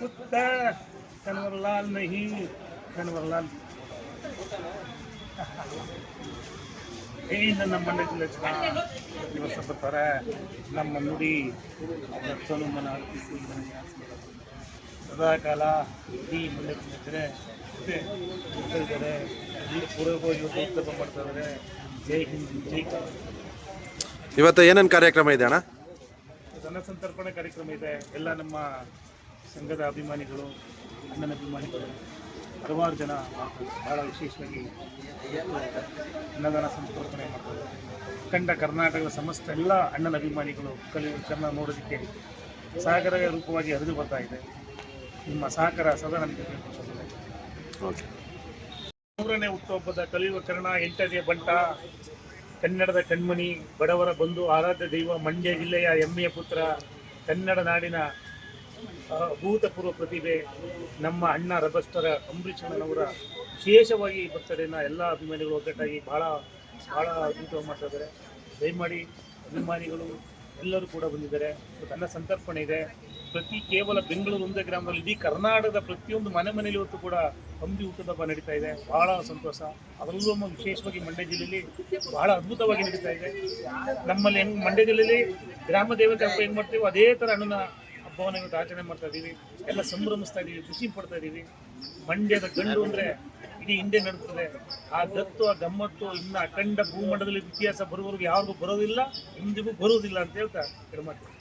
पुत्र कन्वरलाल नहीं कन्वरलाल ಏ ನನ್ನ ಮಂಡ್ಯ ಜಿಲ್ಲೆ ಜನ ದಿವಸ ಬರ್ತಾರೆ ನಮ್ಮ ನುಡಿ ರಕ್ತನುಮ್ಮನ ಅರ್ಪಿಸಿ ನನಗೆ ಸದಾಕಾಲ ಈ ಮಂಡ್ಯ ಜಿಲ್ಲೆ ಜನ ಜೊತೆ ಇರ್ತಾ ಇದ್ದಾರೆ ಈ ಪೂರ್ವವಾಗಿ ಉತ್ತಮ ಮಾಡ್ತಾ ಇದ್ದಾರೆ ಜೈ ಹಿಂದ್ ಜೈ ಕರ್ನಾಟಕ ಇವತ್ತು ಏನೇನು ಕಾರ್ಯಕ್ರಮ ಇದೆ ಅಣ್ಣ ಧನ ಸಂತರ್ಪಣೆ ಕಾರ್ಯಕ್ರಮ ಇದೆ ಎಲ್ಲ ನಮ್ಮ ಸಂಘದ ಅಭಿಮಾನಿಗಳು ಅಣ್ಣನ ಅಭಿಮಾನಿಗಳು ಹಲವಾರು ಜನ ಬಹಳ ವಿಶೇಷವಾಗಿ ಅನ್ನದಾನ ಸಂಸ್ಕರ್ಪಣೆ ಮಾಡ್ತಾರೆ ಅಖಂಡ ಕರ್ನಾಟಕದ ಸಮಸ್ತ ಎಲ್ಲ ಅಣ್ಣನ ಅಭಿಮಾನಿಗಳು ಕಲಿ ಕನ್ನಡ ನೋಡೋದಕ್ಕೆ ಸಾಗರ ರೂಪವಾಗಿ ಹರಿದು ಬರ್ತಾ ಇದೆ. ನಿಮ್ಮ ಸಹಕಾರ ಸದಾ ನಮಗೆ ಸಹೋದರರೇ. ಓಕೆ ಮೂರನೇ ಹುಟ್ಟುಹಬ್ಬದ ಕಲಿಯುವ ಕರ್ಣ ಎಂಟನೇ ಬಂಟ ಕನ್ನಡದ ಕಣ್ಮಣಿ ಬಡವರ ಬಂಧು ಆರಾಧ್ಯ ದೈವ ಮಂಡ್ಯ ಜಿಲ್ಲೆಯ ಹೆಮ್ಮೆಯ ಪುತ್ರ ಕನ್ನಡ ನಾಡಿನ ಅಭೂತಪೂರ್ವ ಪ್ರತಿಭೆ, ನಮ್ಮ ಅಣ್ಣ ರಬಸ್ಟರ ಅಂಬರೀಷಣ್ಣನವರ ವಿಶೇಷವಾಗಿ ಬರ್ತಡೇನ ಎಲ್ಲ ಅಭಿಮಾನಿಗಳು ಒಗ್ಗಟ್ಟಾಗಿ ಬಹಳ ಬಹಳ ಅದ್ಭುತವಾಗಿ ಮಾಡ್ತಾಯಿದ್ದಾರೆ ದಯಮಾಡಿ ಅಭಿಮಾನಿಗಳು ಎಲ್ಲರೂ ಕೂಡ ಬಂದಿದ್ದಾರೆ. ಅನ್ನ ಸಂತರ್ಪಣೆ ಇದೆ. ಪ್ರತಿ ಕೇವಲ ಬೆಂಗಳೂರು ಒಂದೇ ಗ್ರಾಮದಲ್ಲಿ, ಇಡೀ ಕರ್ನಾಟಕದ ಪ್ರತಿಯೊಂದು ಮನೆ ಮನೆಯಲ್ಲಿ ಇವತ್ತು ಕೂಡ ಅಂಬಿ ಊಟದ ಹಬ್ಬ ನಡೀತಾ ಇದೆ. ಬಹಳ ಸಂತೋಷ. ಅದರಲ್ಲೂ ವಿಶೇಷವಾಗಿ ಮಂಡ್ಯ ಜಿಲ್ಲೆಯಲ್ಲಿ ಬಹಳ ಅದ್ಭುತವಾಗಿ ನಡೀತಾ ಇದೆ. ನಮ್ಮಲ್ಲಿ ಹೆಂಗೆ ಮಂಡ್ಯ ಜಿಲ್ಲೆಯಲ್ಲಿ ಗ್ರಾಮ ದೇವತೆ ಹಬ್ಬ ಏನು ಮಾಡ್ತೀವೋ ಅದೇ ಥರ ಅಣ್ಣನ ಹಬ್ಬವನ್ನು ಇವತ್ತು ಆಚರಣೆ ಮಾಡ್ತಾ ಇದ್ದೀವಿ ಎಲ್ಲ ಸಂಭ್ರಮಿಸ್ತಾ ಇದ್ದೀವಿ ಖುಷಿ ಪಡ್ತಾ ಇದ್ದೀವಿ ಮಂಡ್ಯದ ಗಂಡು ಅಂದ್ರೆ ಇಡೀ ಹಿಂದೆ ನಡೀತದೆ. ಆ ದತ್ತು, ಆ ಗಮ್ಮತ್ತು, ಇನ್ನು ಅಖಂಡ ಭೂಮಂಡಲದಲ್ಲಿ ಇತಿಹಾಸ ಬರುವವರೆಗೂ ಯಾರಿಗೂ ಬರೋದಿಲ್ಲ ಇಂದಿಗೂ ಬರೋದಿಲ್ಲ ಅಂತ ಹೇಳ್ತಾ ಹೇಳ್ಮಾಡ್ತೀನಿ